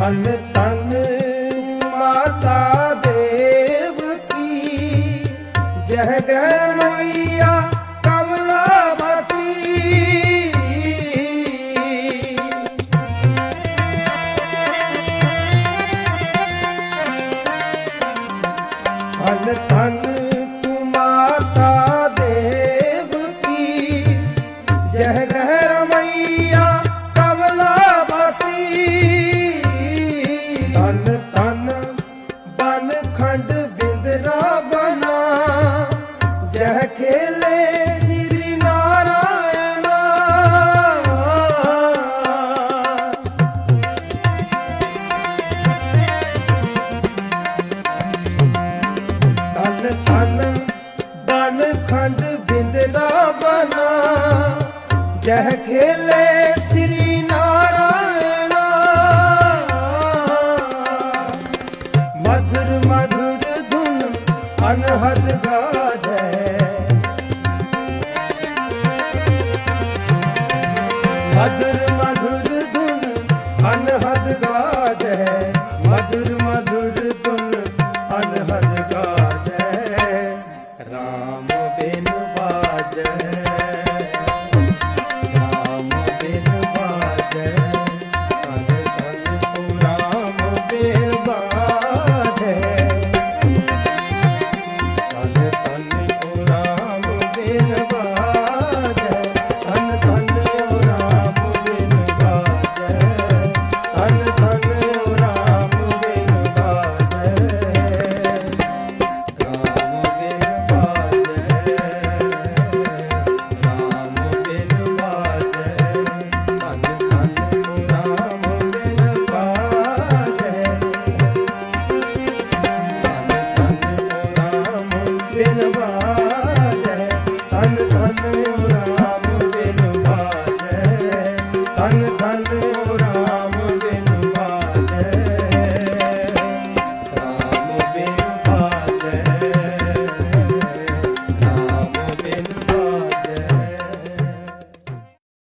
ਧਨ ਧਨ ਮਾਤਾ ਦੇਵ ਕੀ। ਜਹ ਗ੍ਰਹਿ ਮਈਆ ਕਮਲਾਵਤੀ। ਧਨ ਧਨ ਜਹ ਖੇਲੇ ਸ੍ਰੀ ਨਾਰਾਇਣ। ਤਨ ਤਨ ਬਨ ਖੰਡ ਬਿੰਦਲਾ ਬਨਾ। ਜਹ ਖੇਲੇ ਸ੍ਰੀ ਨਾਰਾਇਣ। ਮਧੁਰ ਮਧੁਰ ਧੁਨ ਅਨਹਦ ਗਾਜੈ ਮਧੁਰ ਮਧੁਰ ਧੁਨ ਅਨਹਦ ਗਾਜੈ ਮਧੁਰ ਮਧੁਰ ਧੁਨ ਅਨਹਦ ਗਾਜੈ RAM ਬਿਨ ਬਾਜੈ RAM ਤਨ ਤਨ ਰਾਮ ਬਿਨ ਬਾਜੈ ਤਨ ਤਨ